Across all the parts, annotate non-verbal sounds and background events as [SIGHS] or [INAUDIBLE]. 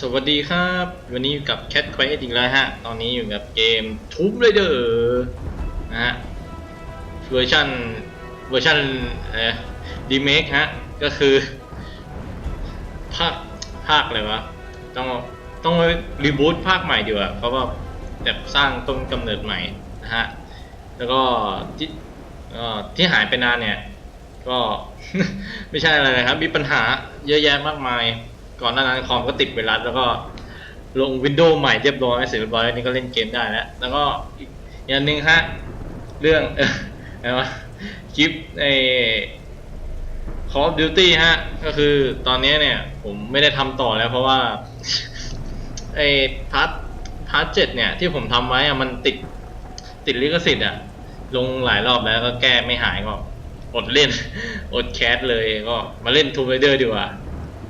สวัสดีครับ วันนี้อยู่กับ Cat Quest อีกแล้วฮะ ตอนนี้อยู่กับเกม Tomb Raider นะฮะ เวอร์ชันเวอร์ชันเอ่อดีเมคฮะ ก็คือ ภาค ภาคอะไรวะ ต้อง ต้องรีบูตภาคใหม่ดีกว่า เพราะว่าแบบสร้างต้นกำเนิดใหม่นะฮะ แล้วก็ที่ที่หายไปนานเนี่ย ก็ ไม่ใช่อะไรนะครับ มีปัญหาเยอะแยะมากมาย ก่อนหน้านั้นคอมก็ติดไวรัสแล้วก็ลงวินโดว์ใหม่เรียบร้อยเสร็จเรียบร้อยนี่ก็เล่นเกมได้แล้ว แล้วก็อีกอย่างหนึ่งฮะ เรื่องเอออะไรวะคลิปไอ Call of Duty ฮะ ก็คือตอนนี้เนี่ย ผมไม่ได้ทำต่อแล้วเพราะว่าไอ้พาร์ทพาร์ทเจ็ดเนี่ย ที่ผมทำไว้อะมันติดติดลิขสิทธิ์อะลงหลายรอบแล้วก็แก้ไม่หายก็อดเล่น อดแคสเลยก็มาเล่น Tomb Raider ดีกว่า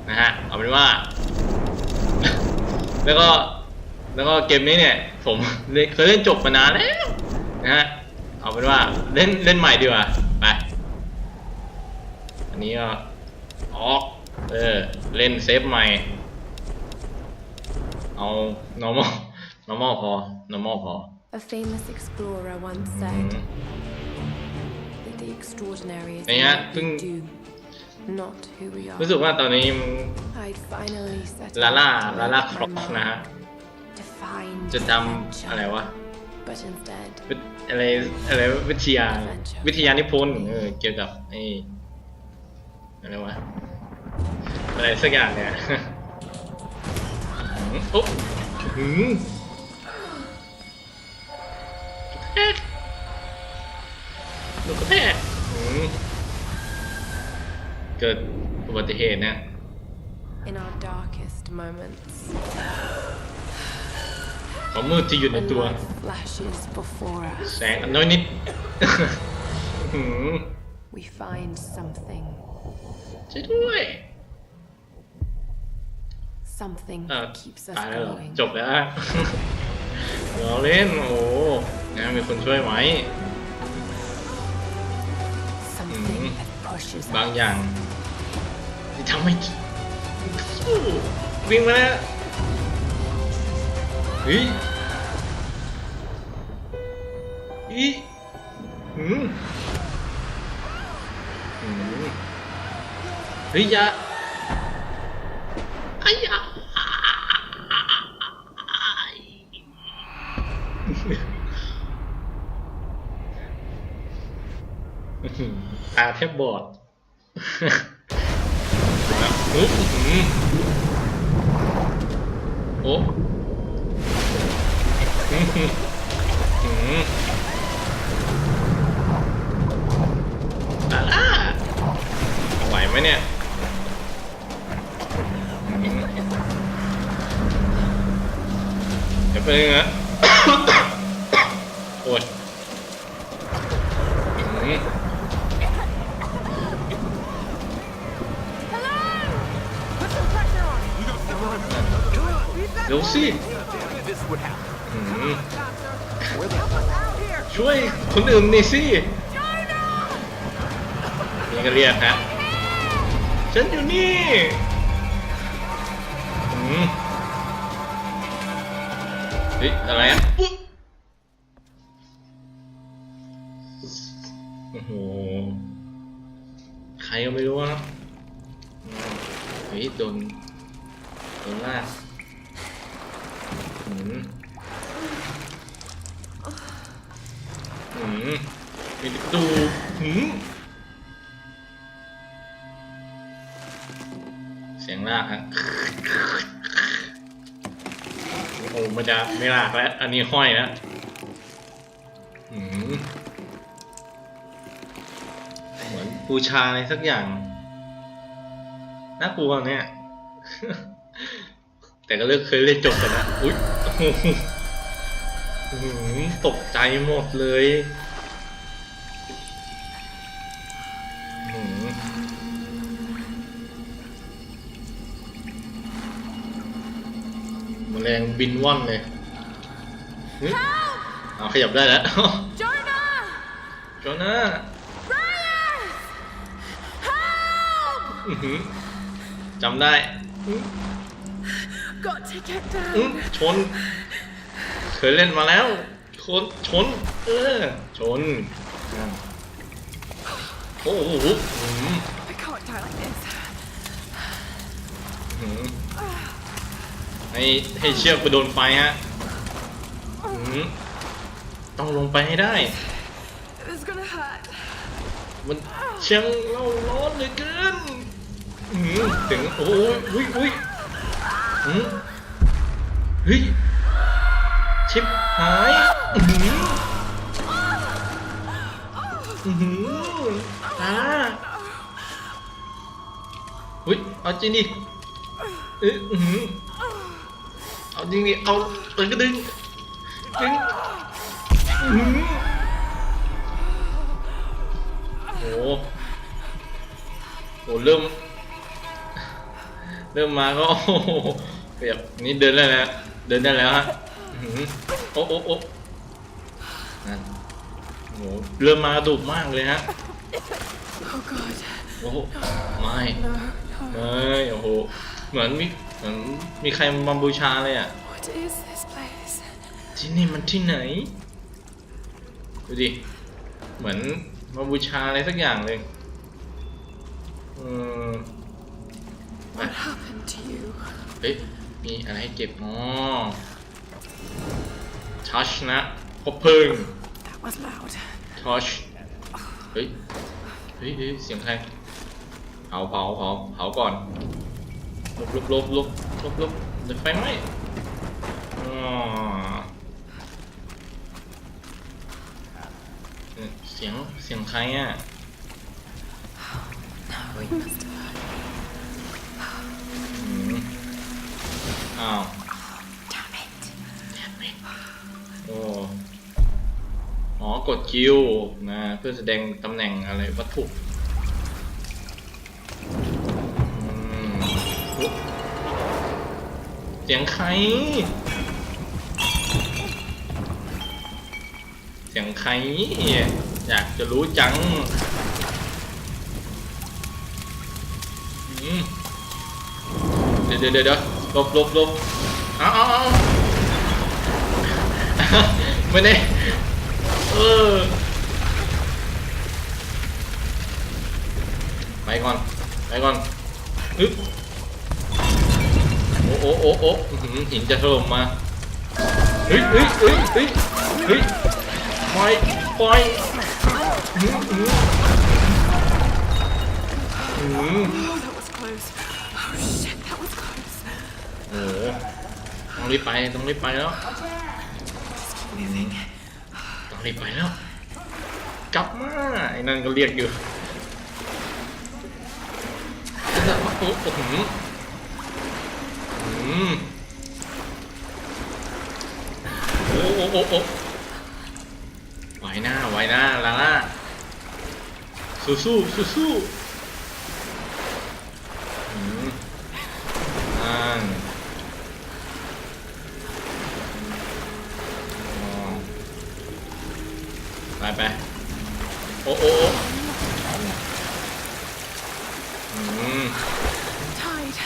นะฮะเอาเป็นว่า แล้วก็แล้วก็เกมนี้เนี่ย ผมเล่นเคยเล่นจบมานานแล้วนะฮะเอาเป็นว่าเล่นเล่นใหม่ดีกว่าไปอันนี้ก็ออกเออเล่นเซฟใหม่ เอา normal normal พอ normal พอ A famous explorer once อื said ม that the extraordinary is เนี่ย what เพิ่ง we do, not who we are. รู้สึกว่าตอนนี้ I'd finally set ลาล่า out to ลาล่า make ค my รอ mark, นะฮะ to find จะท adventure. ำอะไรวะ But instead, วิทอะไรอะไรวิทยา วิทยานิพนธ์เออเกี่ยวกับไอ้อะไรวะ อะไรสักอย่างเนี่ยหืมโอ้หืมกระแทกลูกกระแทกหืม เกิดอุบัติเหตุนะ in our darkest moments, ความมืดที่อยู่ใน when ตัว life flashes before us, แสงอันน้อยนิดหืม we find something, ช่วยด้วย something เออ that keeps us ตายแล้วเหรอ going. จบแล้ว เราเล่น โอ้นะมีคนช่วยไว้ Something บาง us. อย่างที่ทำให้สู้วิ่งมาแล้วเฮ้ยอีหืมหืมเฮ้ยอยาไอ้ยา ตาแทบบอดแล้วอุ๊บอื้อหือโอ้อื้อหืออื้อหือลาล่าไหวไหมเนี่ยอื้อหือเดี๋ยวไปบนึงนะ เดี๋ยวสิช่วยคนอื่นหน่สินี่ก็เรียกฮะฉันอยู่นี่อืมเฮ้ยอะไรอะอุ๊ยโอ้โหใครก็ไม่รู้นะอืมเฮ้ยโดนโดนลาก หืมหืมมีประตูหืมเสียงลากฮะโอ้มันจะไม่ลากแล้ว อันนี้ห้อยแล้วหืมเหมือนบูชาอะไรสักอย่าง น่ากลัวเนี่ย แต่ก็เลิกเคยเล่นจบกันนะอุ๊ย ตกใจหมดเลยอื้อหือแมลงบินว่อนเลยเฮ้ยเอาขยับได้แล้ว Jonah! โจนา Brian! Help! อื้อหือจำได้ อื้อ got to get อืม down. ชน เคยเล่นมาแล้วชนชน เออ ชนอะโอ้โหอืม I can't die like this. อืมให้ให้เชือกไปโดนไฟฮะอืมต้องลงไปให้ได้ It's gonna hurt. มันเชียงเราร้อนเหลือเกินอืมถึง โอ้ยอุ้ยอุ้ย อืมเฮ้ย ชิบหาย อือออือหือตาเฮ้ยเอาจริงดิเอออือหือเอาจริงดิเอาเออก็ดึงดึงอือโอ้โหโหเริ่ม เริ่มมาก็โอ้ ยกนี่เดินได้แล้ว เดินได้แล้วฮะอื้อหือโอ้โอ้โอ้นั่นโอ้โหเริ่มมากระดุกมากเลยฮะ Oh god. โอ้โหไม่ No, no. ไม่โอ้โห เหมือนมีเหมือนมีใครมาบูชาเลยอะ What is this place? ที่นี่มันที่ไหน ดูดิ เหมือนมาบูชาอะไรสักอย่างเลยเออไป What happened to you? เฮ้ย มีอะไรให้เก็บอ๋อทัชนะพบเพลิง That was loud. ทัชเฮ้ยเฮ้ยเฮ้ยเสียงใครเผาเผาเผาเผาก่อนลบลบลบลบลบลบเดี๋ยวไฟไหม้อ๋อเอ่อเสียงเสียงใครอะ No, we must อ้าว Damn it. โอ้อ๋อกดคิวนะเพื่อแสดงตำแหน่งอะไรวัตถุอืมโอ้เสียงใคร เสียงใคร อยากจะรู้จังอืมเดี๋ยวเดี๋ยวเดี๋ยวห ลบลบลบเอาเอาเอาไม่ได้เออไปก่อนไปก่อนฮึบโอ้โอ้โอ้โอ้หินจะถล่มมาเฮ้ยเฮ้ยเฮ้ยเฮ้ยเฮ้ยปล่อยปล่อยอื้อหืออื้อหือ หต้องรีบไปต้องรีบไปแล้ว Just keep moving. ต้องรีบไปแล้ว กลับมาไอ้นั่นก็เรียกอยู่โอ้โหอืมโอ้โอ้โอ้โอ้ไหวหน้าไหวหน้าลาล่าสู้สู้สู้สู้ ม Tide.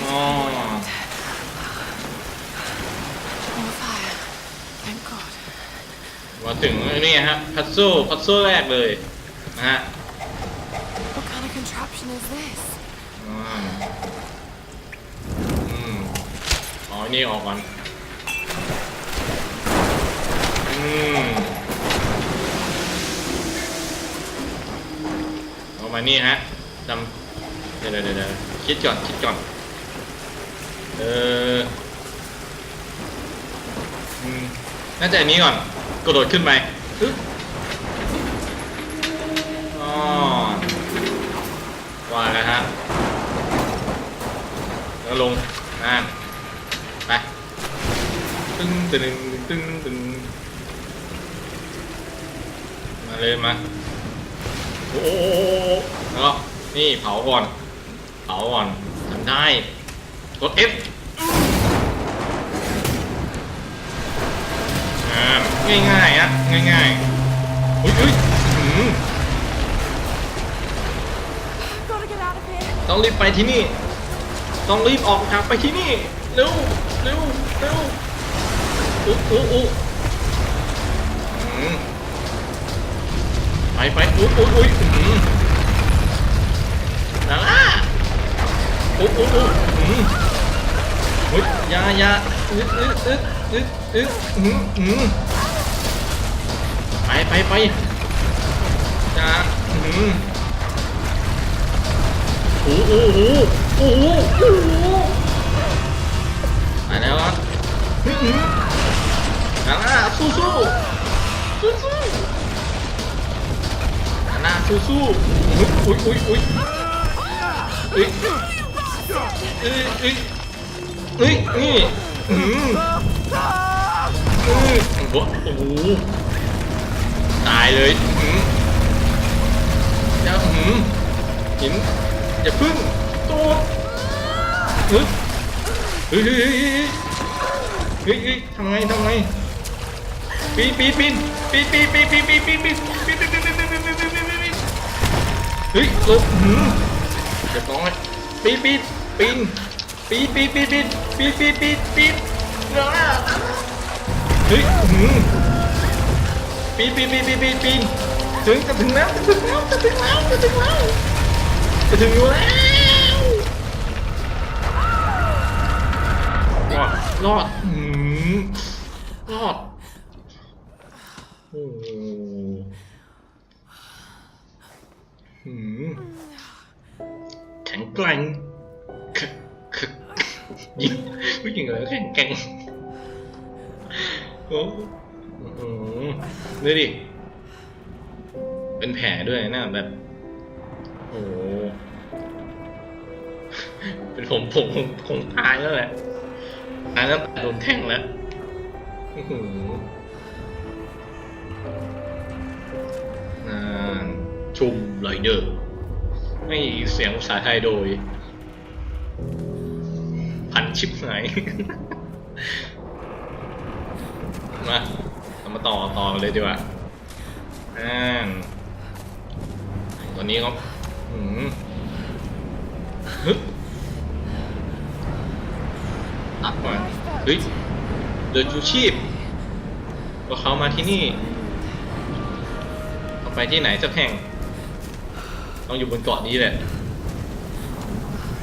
อ๋อ More fire. Thank God. มาถึงนี่ฮะพัซโซพัซโซแรกเลยนะฮะ What kind of contraption is this? อ่าอืมอ๋อนี่ออกก่อน อืมเอามานี่ฮะ จำเดี๋ยวเดี๋ยวเดี๋ยวคิดก่อนคิดก่อน เออน่าจะอันนี้ก่อน กระโดดขึ้นไปอึ๊บอ๋อว่าแล้วฮะ แล้วลงนั่นไปตึ้งตึ้งตึ้งตึ้งมาเลยมา โอ้แล้วก็ นี่เผาก่อน เผาก่อนทำได้กด F อ่าง่ายๆอะง่ายๆอุ้ยอุ้ยอื้อหือ Gotta get out of here. ต้องรีบไปที่นี่ ต้องรีบออกจากไปที่นี่ เร็ว เร็ว เร็วอุ๊อุ๊อุ๊ไปไปอุ๊อุ๊อุ๊ย อุ๊อุ๊อุ๊อืมอุ๊ยยายาอึดอึดอึดอึดอึดอืมอืมไปไปไปอยาอืมโอ้โหโอ้โหโอ้โหไปแล้วอะอื้อหือนาน่าสู้สู้สู้สู้นาน่าสู้สู้อุ้ยอุ้ยอุ้ยอุ้ยอุ้ย เอ้ยเอ้ยเอ้ยนี่อืมอืมโอ้โหตายเลยอืมแล้วอืมหินอย่าพึ่งตูดเฮ้ยเฮ้ยเฮ้ยเฮ้ยเฮ้ยทำไงทำไงปีนปีนปีนปีนปีนปีนปีนปีนปีนปีนปีนปีนปีนปีนปีนปีนปีนปีนเฮ้ยหลบหืมเดี๋ยวน้อย ปีนปีนปีนปีนปีนปีนปีนปีนปีนปีนปีนเฮ้ยหืมปีนปีนปีนปีนปีนปีนถึงจะถึงแล้วจะถึงแล้วจะถึงแล้วจะถึงแล้วจะถึงอยู่แล้วรอดรอดอืมรอด โอ้โหหืมแข็งแกร่งคึกคึกยิงผู้หญิงอะไรแข็งแกร่งโอ้โหดูดิ เป็นแผลด้วยนะแบบ โอ้โหเป็นผมผมคงคงตายแล้วแหละตายแล้วแต่โดนแทงแล้วอ่านชุมไรเดอร์ ไม่เสียงภาษาไทยโดย พันชิปไหนมาเรามาต่อต่อเลยดีกว่าอ่าตอนนี้เขาอืมฮึบอัดมาเฮ้ยเดินชูชีพก็เขามาที่นี่ต้องไปที่ไหนสักแห่ง ต้องอยู่บนเกาะนี้แหละ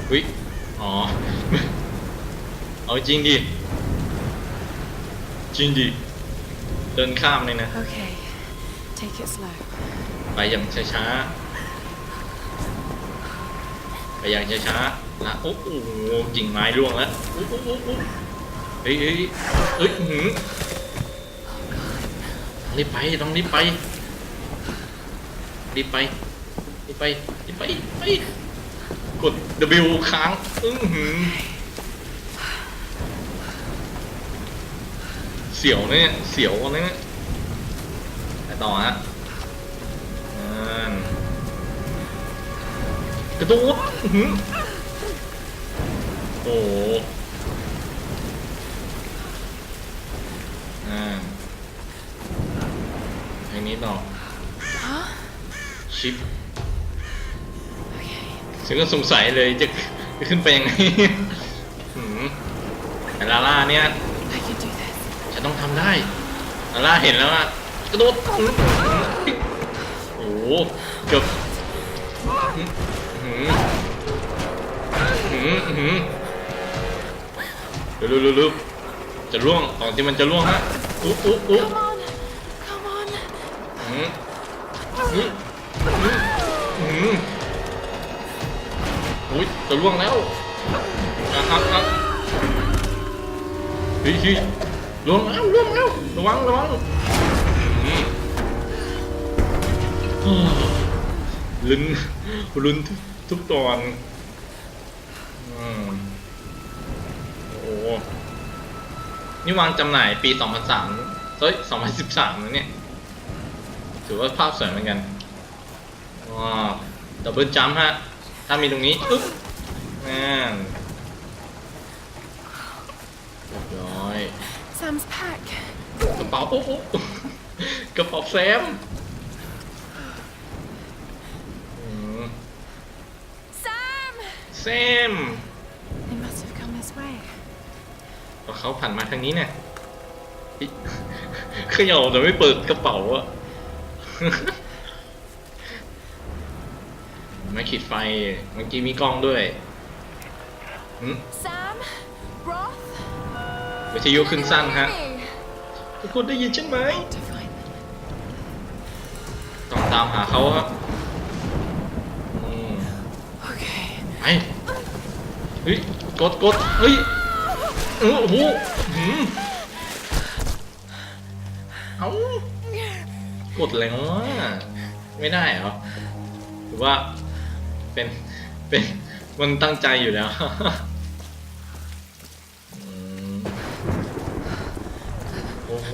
เฮ้ยอ๋อ เอาจริงดิ จริงดิ เดินข้ามเลยนะ Okay. Take it slow. ไปอย่างช้าๆ ไปอย่างช้าๆนะโอ้โหกิ่งไม้ร่วงแล้วอุ๊ยอุ๊ยอุ๊ยอุ๊ยเฮ้ยเฮ้ยเฮ้ยอื้อหือรีบไป ต้องรีบไป รีบไปรีบ ไปรีบไปไปกด W ค้างอื้อหือเสียวเนี่ยเสียวเนี่ยไปต่อฮะอ่ากระโดดอื้อหือโอ้โหอ่าทางนี้ต่อ Huh? ชิป Okay. ฉันก็สงสัยเลยจะจะขึ้นไปยังไงหืมแต่ลาล่าเนี่ย I can do this. ฉันต้องทำได้ลาล่าเห็นแล้วอะกระโดดอื้อโอ้โหเกือบอื้อหืออื้อหืออื้อหือเร็วเร็วเร็วเร็วจะล่วงก่อนที่มันจะล่วงฮะอุ๊อุ๊อุ๊ Come on. Come on. อื้อหือ อุ้ยจะล่วงแล้วอะครับครับเฮ้ยเฮ้ยล่วงแล้วล่วงแล้วระวังระวังลุ้นลุ้นทุกทุกตอนอโอ้โหนี่วางจำหน่ายปี 2003เฮ้ย2013นะเนี่ย ถือว่าภาพสวยเหมือนกันว้าวดับเบิลจัมป์ฮะ ถ้ามีตรงนี้อึ๊บนั่นเรียบร้อย Sam's pack. กระเป๋าโอ้โหกระเป๋าแซมอืม Sam! แซม They this way. พอเขาผ่านมาทางนี้เนี่ยอิเขย่าแต่ไม่เปิดกระเป๋าอะ ไม่ขีดไฟเมื่อกี้มีกล้องด้วยหึ Sam? Roth? วิทยุขึ้นสั้นฮะ Hey! ทุกคนได้ยินใช่ไหม To find them. ต้องตามหาเขาครับอืม Okay. ไปเฮ้ยกดกดเฮ้ยเออโอ้โหหืมเอ้ากดแล้วอะไม่ได้เหรอหรือว่า เป็นเป็นมันตั้งใจอยู่แล้วโอ้โห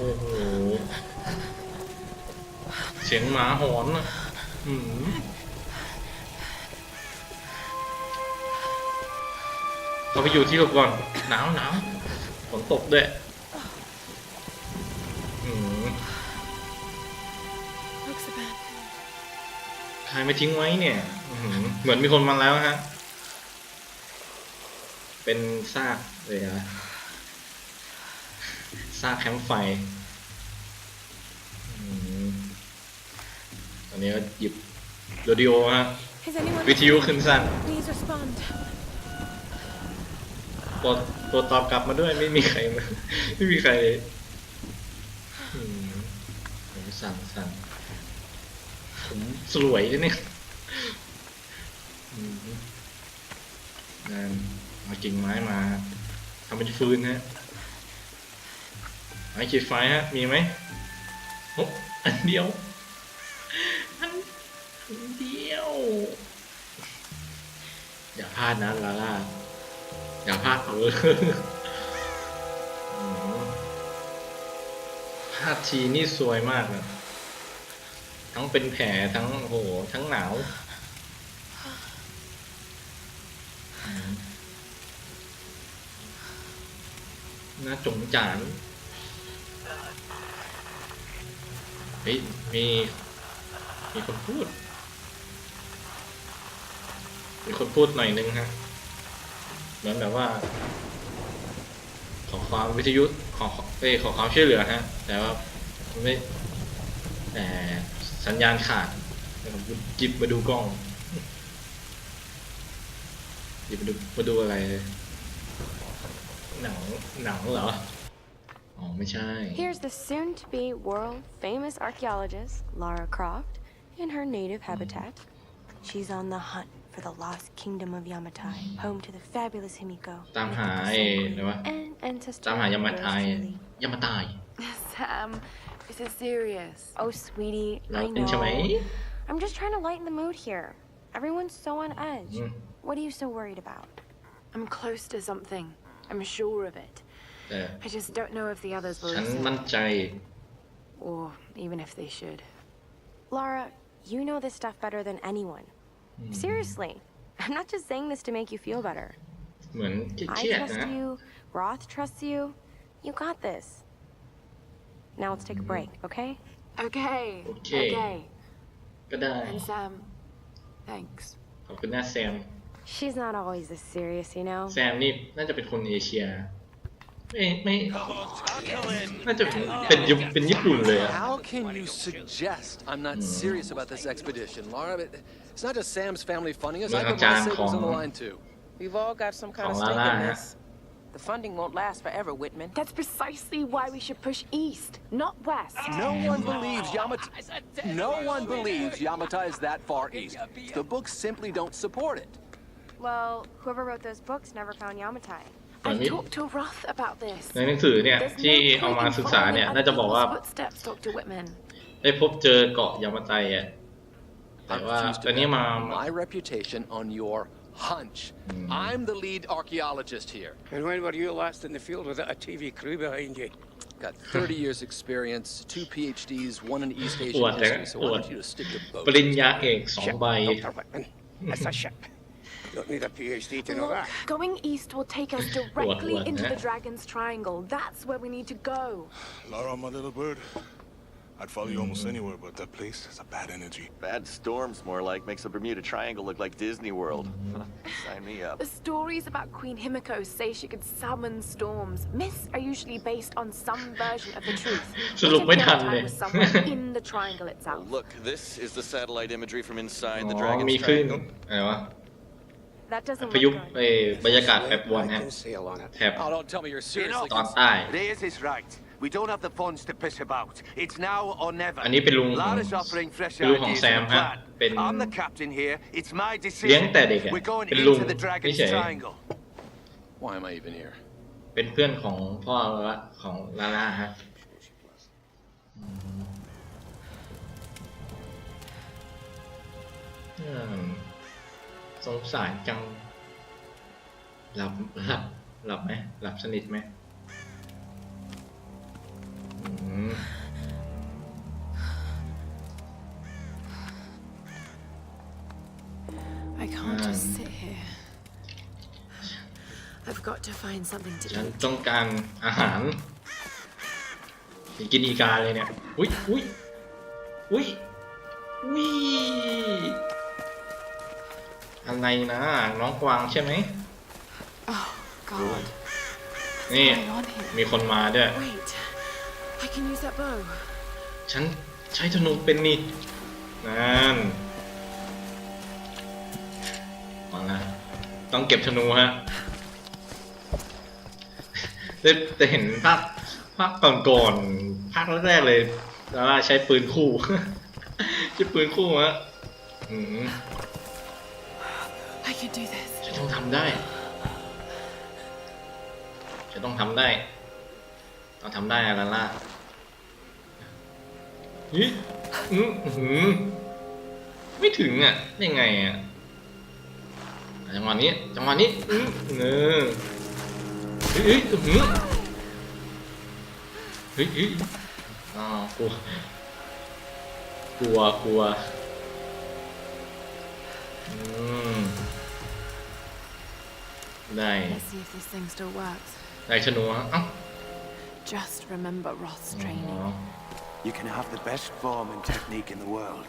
เสียงหมาหอนอะเราไปอยู่ที่หลบก่อนหนาวหนาวฝนตกด้วย ใครไม่ทิ้งไว้เนี่ยอื้อหือเหมือนมีคนมาแล้วฮะ เป็นซากเลยนะซากแคมป์ไฟอืมตอนนี้ก็หยิบเรดิโอฮะ Is anyone วิทยุขึ้นสั้น Please respond. ตัวตัวตอบกลับมาด้วยไม่มีใครมาไม่มีใครเลยอืมผมสั่นสั่น ผมสวยเลยเนี่ยนั่นมากิ่งไม้มาทำเป็นฟืนฮะไม้ขีดไฟฮะ มีไหมโอ้อันเดียวอันอันเดียว อย่าพลาดนะลาล่า อย่าพลาดเออพลาดทีนี่สวยมากนะ ทั้งเป็นแผลทั้งโอ้โหทั้งหนาวน่าจงจานเฮ้ยมี มีคนพูด มีคนพูดหน่อยนึงฮะ เหมือนแบบว่า ขอความวิทยุขอเอ้ขอความช่วยเหลือฮะ แต่ว่าไม่แต่ สัญญาณขาดผมจิบมาดูกล้องหยิบมาดูมาดูอะไรเลยหนังหนังเหรอ อ๋อ ไม่ใช่ Here's the soon to be world famous archaeologist, Lara Croft, in her native habitat. She's on the hunt for the lost kingdom of Yamatai, home to the fabulous Himiko. ตามหาไอ้อะไรวะ And ancestor ตามหายามา of ตาย yours truly. ยามาตาย Sam, This is serious. Oh, sweetie, I know. I'm just trying to lighten the mood here. Everyone's so on edge. Mm. What are you so worried about? I'm close to something. I'm sure of it. Yeah. I just don't know if the others will listen. Or even if they should. Lara, you know this stuff better than anyone. Mm. Seriously, I'm not just saying this to make you feel better. I trust you. Roth trusts you. You got this. Now let's take a break, okay? Okay. Okay. Okay. ก็ได้ And Sam, thanks. ขอบคุณนะแซม She's not always this serious, you know? แซมนี่น่าจะเป็นคนเอเชีย ไม่ไม่ น่าจะเป็นเป็นยุเป็นญี่ปุ่นเลยอะ How can you suggest I'm not serious about this expedition, Laura? It- It's not just Sam's family funding us. I put my savings on the line too. We've all got some kind ofของ stake ลา in ล่าฮะ this. The funding won't last forever, Whitman. That's precisely why we should push east, not west. No one believes Yamata. No one believes Yamata is that far east. The books simply don't support it. Well, whoever wrote those books never found Yamatai. I've Funny. talked to Roth about this. ในหนังสือเนี่ย There's ที่ no เอา point มา in ศึกษา following เนี่ย other น่าจะบอกว่า people's footsteps, Dr. Whitman. ได้พบเจอเกาะยามาไตอ่ะ แต่ I ว่า refuse ตอนนี้ to มา bet my reputation on your hunch. I'm the lead archaeologist here. And when were you last in the field without a TV crew behind you? Got 30 years experience, two PhDs, one in East Asian อวดแต่ history. So อ why วด don't you just stick to ปริญ both? ญาเอกสอง Ship, ใบ Dr. Whitman. It's a ship. Don't need a PhD to know Look, that. going east will take us directly what, into eh? the Dragon's Triangle. That's where we need to go. Laura, my little bird. I'd follow you almost anywhere, but that place has a bad energy. Bad storms, more like, makes the Bermuda Triangle look like Disney World. [LAUGHS] Sign me up. The stories about Queen Himiko say she could summon storms. Myths are usually based on some version of the truth. [LAUGHS] สรุปไม่ทัน What เล if ย Yamatai was somewhere [LAUGHS] in the triangle Oh, itself? look, this is the satellite imagery from inside อ๋ the อ Dragon's มีคลื่น Triangle. อะไรวะ That doesn't พายุ look good. เอ้ยบรรยากาศแปรปรวน I ฮะ can sail on it. แถบ Oh, don't tell me you're seriously ตอนใต้ Reyes is right. We don't have the funds to piss about. It's now or never. อันนี้เป็นลุงของ Lara's offering fresh เป็นลุงของ ideas แซม and a ฮะ plan. เป็น I'm the captain here. It's my เลี้ยง decision. แต่เด็กอะ We're going เป็นลุง into the Dragon's เฉย Triangle. Why am I even here? ๆเป็นเพื่อนของพ่อละของลาล่าฮะอืมอืมสงสารจัง หลับหลับหลับไหมหลับสนิทไหม I can't just Um. sit here. I've got to find something to ฉัน eat. ต้องการอาหารอยากกินอีกาเลยเนี่ย อุ้ยอุ้ยอุ้ยอุ้ยอะไรนะน้องกวางใช่ไหม Oh, God. นี่ What's going on here? มีคนมาด้วย Wait. ฉันใช้ธนูเป็นนี่นั่นเอาละต้องเก็บธนูฮะได้ได้เห็นภาคภาคก่อนๆภาคแรกๆเลยแล้วใช้ปืนคู่ ใช้ปืนคู่ฮะอืม I can do this. จะต้องทำได้จะต้องทำได้ ต้องทำได้อะลาล่า เฮ้ยอือหือไม่ถึงอะได้ไงอะจังหวะนี้จังหวะนี้อือเนอเฮ้ยเฮ้ยอื้อหือเฮ้ยเฮ้ยอ๋อกลัวกลัวกลัวอืมได้ Let's see if this thing still works. ได้ชนูฮะเอ้า Just remember Roth's อ๋อ training. You can have the best form and technique in the world,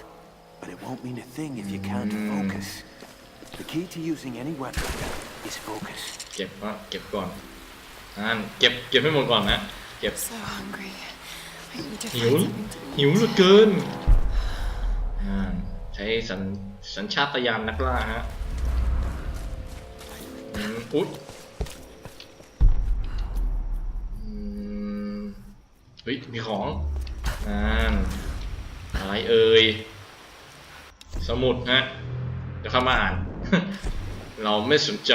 but it won't mean a thing if you can't focus. The key to using any weapon is focus. เก็บก็เก็บก่อนอ่านเก็บเก็บให้หมดก่อนนะเก็บ So hungry. I need to หิว find something to หิวเหลือ eat. เกินอ่าใช้สัญสัญชาตญาณนักล่าฮะอืมอุ๊ยอืมเฮ้ยมีของ อ่านอะไรเอ่ย สมุดฮะ เดี๋ยวเข้ามาอ่าน เราไม่สนใจ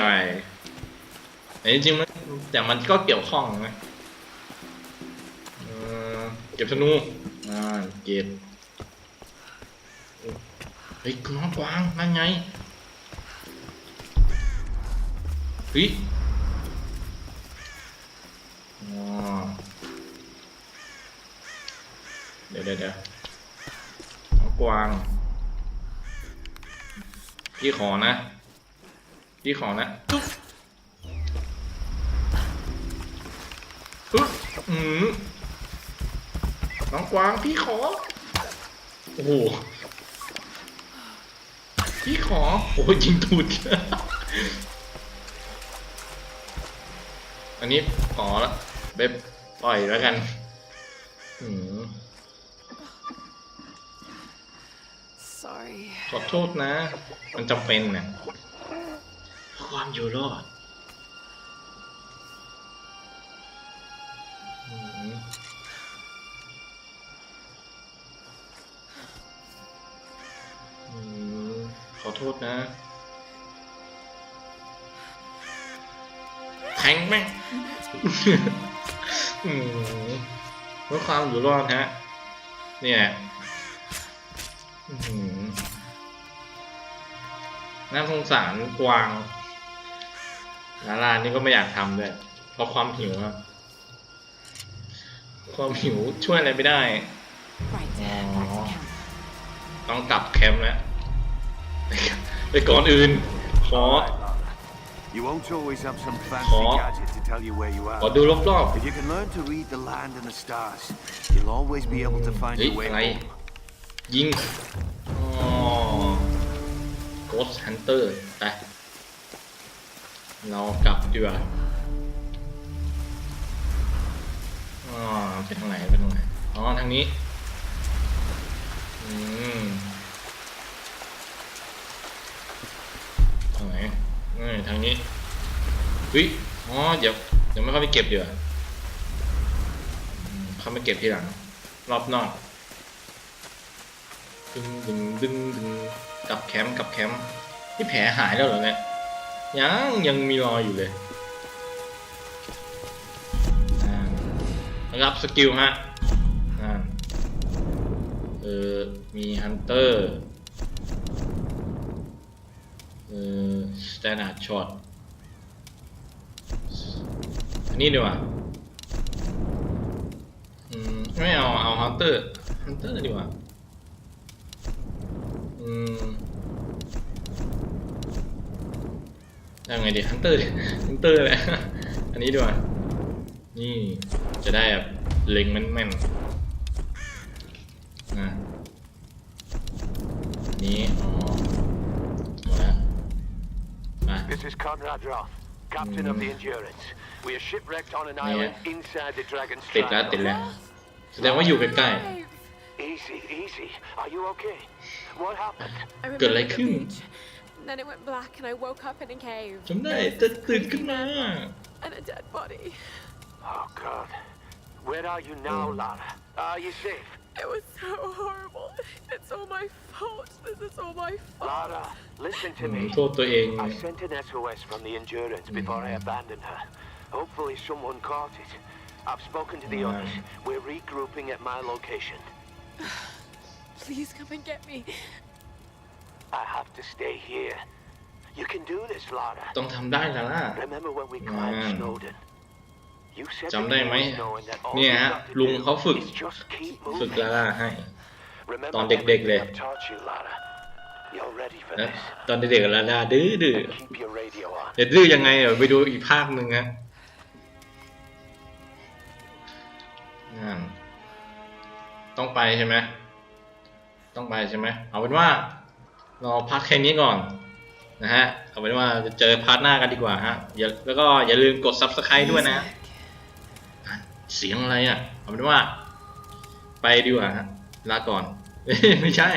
แต่จริงๆมันแต่มันก็เกี่ยวข้องนะเก็บธนูอ่าเก็บเฮ้ยน้องกวางนั่นไงเฮ้ยอ๋อ เดี๋ยวเดี๋ยวเดี๋ยวน้องกวาง พี่ขอนะ พี่ขอนะอึ๊บอึ๊บอืมน้องกวางพี่ขอ โอ้โห พี่ขอ โอ้ยยิงตูด อันนี้ขอละเบบปล่อยแล้วกันอืม Sorry. ขอโทษนะ มันจำเป็นเนี่ยเพื่อความอยู่รอดอืมขอโทษนะ แทงแม่งอืมเพื่อความอยู่รอดฮะ เนี่ย อื น่าสงสารกวางลาลานี่ก็ไม่อยากทำด้วย เพราะความหิวครับ ความหิวช่วยอะไรไม่ได้ Right, back to Aw. camp. ต้องกลับแคมป์แล้วแต่ก่อนอื่น ขอ You won't always have some fancy Khổ. gadget to tell you where you ขอ are. ดูรอบ If you can learn to read the land and the stars, you'll always be able to ๆ find เฮ้ย your way อะไร home. ยิงอ๋อ Ghost Hunter ไปเรากลับดีกว่าอ๋อไปทางไหนไปทางไหนอ๋อทางนี้ อืมทางไหนเอ้ยทางนี้เฮ้ยอ๋อเดี๋ยวเดี๋ยวไม่เข้าไปเก็บดีกว่าอืมเข้าไปเก็บทีหลัง รอบนอกดึงดึงดึงดึง กลับแคมป์กลับแคมป์ที่แผลหายแล้วเหรอเนี่ยยังยังมีรอยอยู่เลยรับสกิลฮะอ่าเออมีฮันเตอร์เออสแตนดาร์ดช็อตอันนี้ดีกว่าอืมไม่เอาเอาฮันเตอร์ฮันเตอร์ดีกว่าอืม ยังไงดีฮันเตอร์ฮันเตอร์แหละอันนี้ดีกว่านี่จะได้แบบเล็งแม่นๆอะอันนี้อ๋อหมดแล้วไป This is Conrad Roth, captain of the Endurance. We are shipwrecked on an island inside the Dragon's ติดแล้วติด Triangle. แล้วแสดงว่าอยู่ใกล้ Easy, easy. Are you okay? What happened? I Good remember like the him. beach. Then it went black and I woke up in a cave ๆจำได้จะตื่นขึ้นมา and a dead body. Oh, God. Where are you now, Lara? Are you safe? It was so horrible. It's all my fault. This is all my fault. Lara, listen อื to ม me. โทษตัวเอง I sent an SOS from the Endurance before I abandoned her. Hopefully someone caught it. I've spoken to the others. We're regrouping at my location. [SIGHS] Please come and get me. I have to stay here. You can do this, Lara. ต้องทำได้แล้วล่ะ Remember when we climbed Mm. Snowden? You said จำได้ไหม the key was knowing that all เนี่ย we've ฮะ got to ลุง do เขาฝึก is just keep ฝึก moving. ลาล่าให้ Remember ตอนเด็กๆเลย everything I've taught you, Lara. You're ready for นะ this. ตอนเด็กๆลาล่าดื้อดื้อ Keep your radio on. เดี๋ยวดื้อยังไงเดี๋ยวไปดูอีกภาคหนึ่งฮะนั่นต้องไปใช่ไหมต้องไปใช่ไหมเอาเป็นว่า เราพักแค่นี้ก่อนนะฮะเอาเป็นว่าจะเจอพาร์ทหน้ากันดีกว่าฮะอย่าแล้วก็อย่าลืมกด subscribe ด้วยนะ เสียงอะไรอะเอาเป็นว่า ไปดีกว่าฮะลาก่อน ไม่ใช่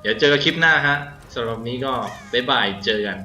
เดี๋ยวเจอกันคลิปหน้าฮะสำหรับนี้ก็บ๊ายบายเจอกัน